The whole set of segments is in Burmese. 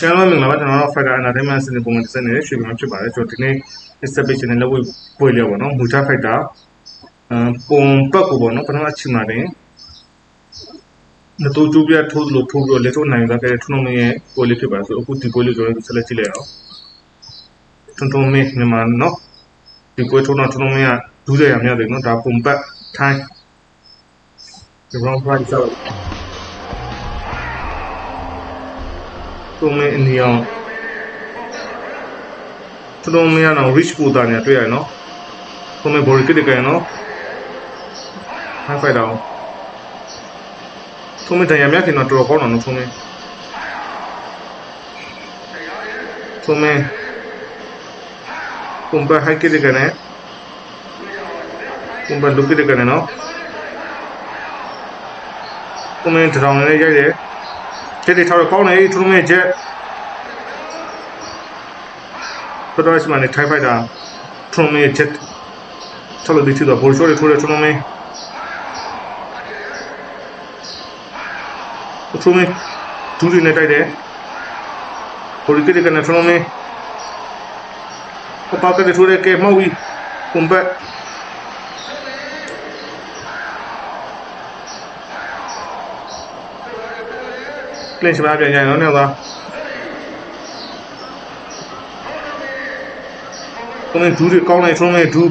ကျွန်တော်တို့မင်္ဂလာပါကျွန်တော်တို့ Fighter Entertainment စနစ်ပုံမှန်တစ်စက်နဲ့ရွှေပြန်ဖြစ်ပါတယ်ကျွန်တော်ဒီနေ့ exhibition နဲ့လက်ဝဲပွဲလေးပေါ့နော်မူချ Fighter အမ်ပုံပတ်ကိုပေါ့နော်ပထမချိန်မှာတင်နတူကျူပြထိုးလို့ထိုးပြီးတော့လက်ထုတ်နိုင်သွားတဲ့ထုံးမင်းရဲ့ပွဲလေးဖြစ်ပါတယ်ဆိုအခုဒီပွဲလေးကျွန်တော်တို့ဆက်လက်ကြည့်လိုက်အောင်ထုံးထုံးမင်းမြန်မာနော်ဒီပွဲထုံးတော့ထုံးမင်းကဒူးရရမြတ်တယ်နော်ဒါပုံပတ်ထိုင်းဒီ round price ဆော က်ထုံးမင်းအနီအောင်ထုံးမင်းကတော့ rich ပူတာနဲ့တွေ့ရနော်ထုံးမင်း body kit ကဲနော် high fight တော့ထုံးမင်းတန်ရမြတ်ခင်တော့တော်တော်ကောင်းတော့နော်ထုံးမင်းထုံးမင်းပုံပတ် high kit ကနဲ့ပုံပတ် low kit ကနဲ့နော်ထုံးမင်းတောင်နဲ့ရိုက်တယ် ကျက်တွေထောက်တော့ကောင်းတယ်ထုံးမင်းချက်တော်တော်စမနဲ့ tie fight တာထုံးမင်းချက်ထောက်လို့ဒီချီတော့ဘောရှိုးတွေထိုးတယ်ထုံးမင်းထုံးမင်းဒူးတွေနဲ့တိုက်တယ်ပိုလီကစ်ကနေထုံးမင်းပပကတဲ့ထိုး တဲ့ကဲမောက်ဝီကွန်ဘတ်ကလင်းစပါပြန်ကြရင်တော့နေသွားထုံးမင်းဒူးတွေကောင်းတယ်ထုံးမင်းဒူး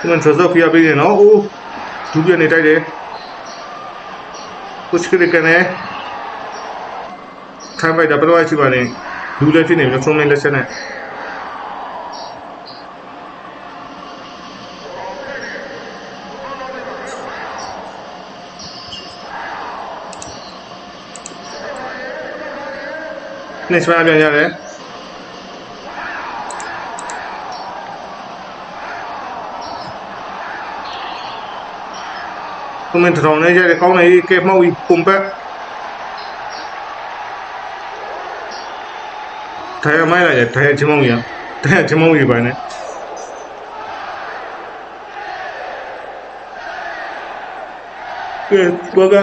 ဒီမှာ trust ဖိအားပေးနေနော်အိုးဒူးပြနေတိုက်တယ်ကိုစကရကနေထိုင်ပိုက်တာပထမရှိပါနဲ့လူလည်းဖြစ်နေပြီထုံးလေးလက်ချက်နဲ့ နေစပါပြန်ရတယ်ကွန်မန့်ထောင်နေကြတယ်ကောင်းနေကဲမောက်ပြီးပုံပတ်ထိုင်မိုင်းလိုက်ထိုင်ချမောင်းရထိုင်ချမောင်းရပါနဲ့ကဲဘောက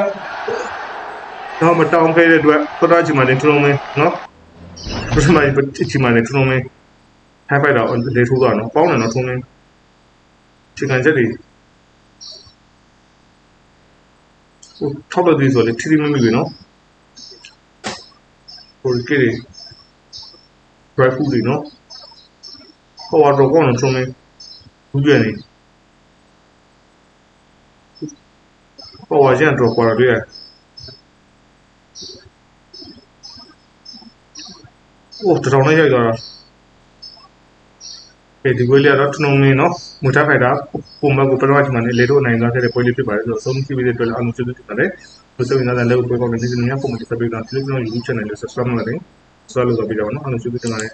တော့မတောင်းခဲ့တဲ့အတွက်တော်တော်ချင်မှလည်းထုံးမင်းနော် ပထမပတ်ချင်မှလည်းထုံးမင်းထိုင်ပိုက်တော့လေထိုးသွားနော်ပေါင်းတယ်နော်ထုံးမင်းချင်ကန်ချက်တွေဟိုထောက်ပတ်သေးဆိုလေထိထိမမိပြီနော်ဟိုကဲတွေ dry food တွေနော်ဟိုတော့ကောင်းတော့ချုံနေဘူးပြနေဟိုဝါကျန်တော့ကွာရပြ အိုးတောင်နဲ့ရိုက်သွားတာကဲဒီပွဲလေးကတော့ထုံနေနော်မူထားခိုက်တာပုံမှန်ကိုပထမချိန်မှာလေတို့နိုင်သွားခဲ့တဲ့ပွဲလေးဖြစ်ပါတယ်ဆိုတော့ဆုံးဖြတ်ပြီးတဲ့အတွက်လည်းအမှုကျေးဇူးတင်ပါတယ်ဘုရားရှင်လည်းလည်းပွဲကောင်းတဲ့ဒီနေ့ညပုံမှန်တစ်ပတ်ပြီးတော့ Telegram YouTube channel လေး subscribe လုပ်လိုက်တယ်ဆွဲလို့ဆိုပြီးတော့နော်အမှုကျေးဇူးတင်ပါတယ်